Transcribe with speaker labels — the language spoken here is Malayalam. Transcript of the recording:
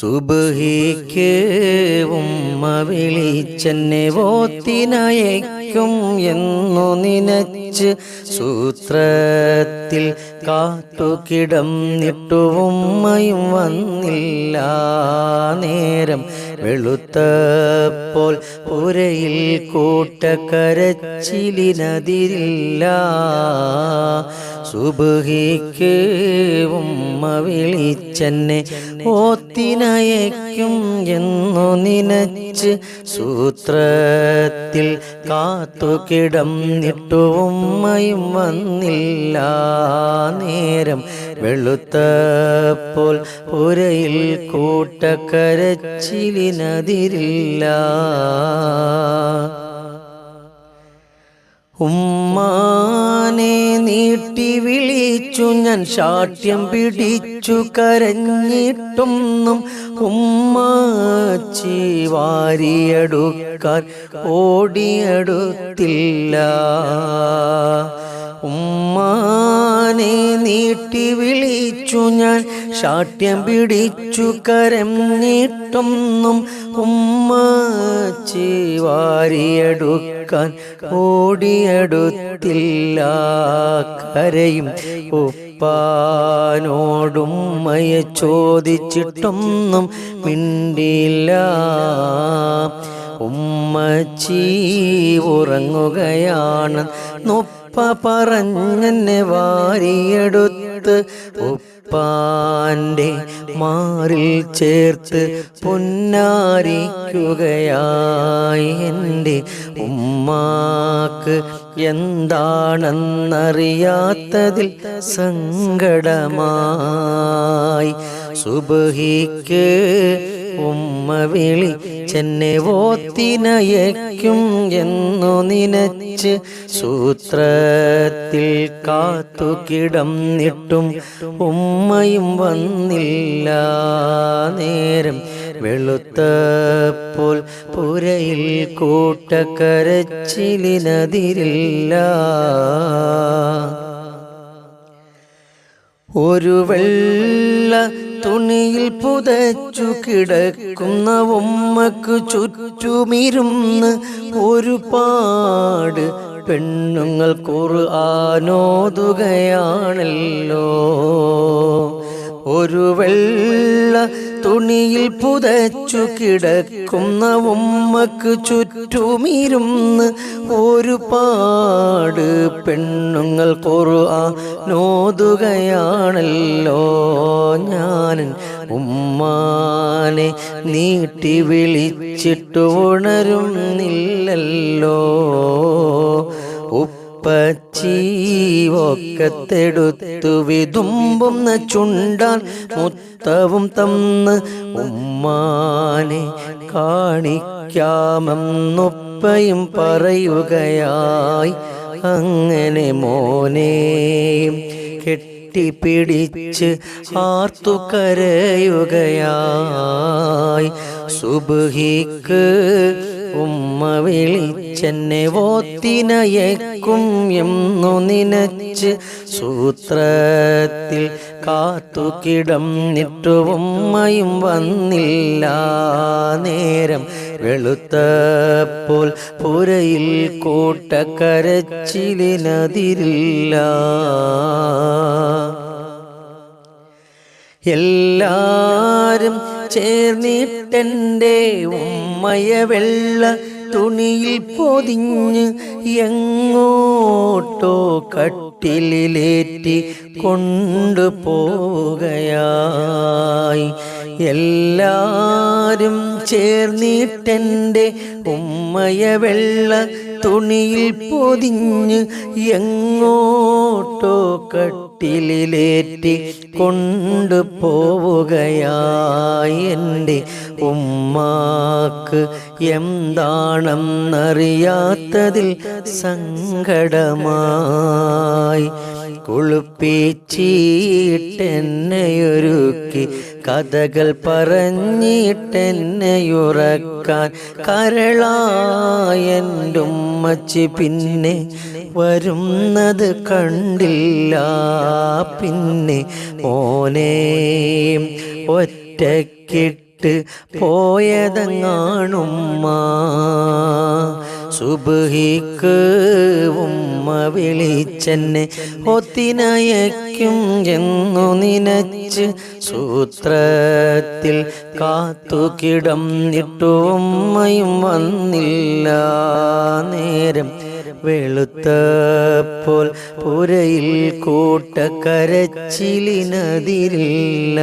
Speaker 1: സുബഹിക്ക് ഉമ്മ വിളിച്ചെന്നെ വോത്തിനയക്കും എന്നു നിനച്ച് സൂത്രത്തിൽ കാട്ടുകിടന്നിട്ടു ഉമ്മയും വന്നില്ല. നേരം വെളുത്തപ്പോൾ പുരയിൽ കൂട്ടക്കരച്ചിലിനതിരില്ല. സുബഹിക്ക് ഉമ്മ വിളിച്ചെന്നെ ഓത്തിനയക്കും എന്നു നിനച്ച് സൂത്രത്തിൽ കാത്തുകിടന്നിട്ടു ഉമ്മയും വന്നില്ല നേരം വെളുത്തപ്പോൾ പുരയിൽ കൂട്ടക്കരച്ചിലിനതിരില്ല ഉമ്മാനെ നീട്ടി ശാഠ്യം പിടിച്ചു കരഞ്ഞിട്ടൊന്നും ഉമ്മാച്ചി വാരിയെടുക്കാൻ ഓടിയെടുത്തില്ല. ഉമ്മാനെ നീട്ടി വിളിച്ചു ഞാൻ ശാഠ്യം പിടിച്ചു കരഞ്ഞിട്ടൊന്നും ഉമ്മാച്ചി വാരിയെടുക്കാൻ ഓടിയെടുത്തില്ല. കരയും ഉപ്പാനോടുമ്മയെ ചോദിച്ചിട്ടൊന്നും മിണ്ടില്ല ഉമ്മച്ചി ഉറങ്ങുകയാണ്. നൊപ്പ പറഞ്ഞെന്നെ വാരിയെടുത്ത്. ഉപ്പാന്റെ മാറിൽ ചേർത്ത് പൊന്നാരിക്കുകയായി. എന്റെ ഉമ്മാക്ക് എന്താണെന്നറിയാത്തതിൽ സങ്കടമായി. സുബഹിക്ക് ഉമ്മ വിളി ചെന്നെ ഓത്തിനയക്കും എന്നു നിനച്ച് സൂത്രത്തിൽ കാത്തു കിടന്നിട്ടും ഉമ്മയും വന്നില്ല. നേരം വെളുത്തപ്പോൾ പുരയിൽ കൂട്ടക്കരച്ചിലിനതിരില്ല. ഒരു വെള്ള തുണിയിൽ പുതച്ചു കിടക്കുന്ന ഉമ്മക്ക് ചുറ്റുമിരുന്ന് ഒരുപാട് പെണ്ണുങ്ങൾ കുർആാനോതുകയാണല്ലോ ഒരു വെള്ള തുണിയിൽ പുതച്ചു കിടക്കുന്ന ഉമ്മക്ക് ചുറ്റുമിരുന്ന് ഒരുപാട് പെണ്ണുങ്ങൾ നോതുകയാണല്ലോ ഞാൻ ഉമ്മാനെ നീട്ടി വിളിച്ചിട്ട് ഉണരുന്നില്ലല്ലോ. വിതുമ്പും വിതുമ്പുന്ന ചുണ്ടാൻ മുത്തവും തന്ന് ഉമ്മാനെ കാണിക്കാമെന്നൊപ്പയും പറയുകയായി. അങ്ങനെ മോനെയും കെട്ടിപ്പിടിച്ച് ആർത്തു കരയുകയായി. സുബഹിക്ക് ഉമ്മ വിളിച്ചെന്നെ ഓത്തിനയക്കും എന്നു നിനച്ച് സൂത്രത്തിൽ കാത്തു കിടന്നിട്ടു ഉമ്മയും വന്നില്ല. നേരം വെളുത്തപ്പോൾ പുരയിൽ കൂട്ടക്കരച്ചിലിനതിരില്ല. എല്ലാരും ചേർന്നിട്ടെന്റെ ഉമ്മയ വെള്ള തുണിയിൽ പൊതിഞ്ഞ് എങ്ങോട്ടോ കട്ടിലേറ്റി കൊണ്ടുപോകയായി. എല്ലാരും ചേർന്നിട്ടെന്റെ ഉമ്മയ വെള്ള തുണിയിൽ പൊതിഞ്ഞ് എങ്ങോട്ടോ കട്ടിലേറ്റി കൊണ്ടുപോവുകയായി എന്റെ ഉമ്മാക്ക് എന്താണെന്നറിയാത്തതിൽ സങ്കടമായി കുളിപ്പിച്ചിട്ടെന്നെയൊരുക്കി കഥകൾ പറഞ്ഞിട്ടെന്നെയുറക്കാൻ കരളായുമ്മച്ചി പിന്നെ വരുന്നത് കണ്ടില്ല പിന്നെ മോനെ ഒറ്റക്കിട്ട് കെട്ട് പോയതങ്ങാണുമ്മ. സുബഹിക്ക് ഉമ്മ വിളിച്ചെന്നെ ഒത്തിനയക്കും എന്നു നിനച്ച് സൂത്രത്തിൽ കാത്തു കിടന്നിട്ടു ഉമ്മയും വന്നില്ല. നേരം വെളുത്തപ്പോൾ പുരയിൽ കൂട്ടക്കരച്ചിലിനതിരില്ല.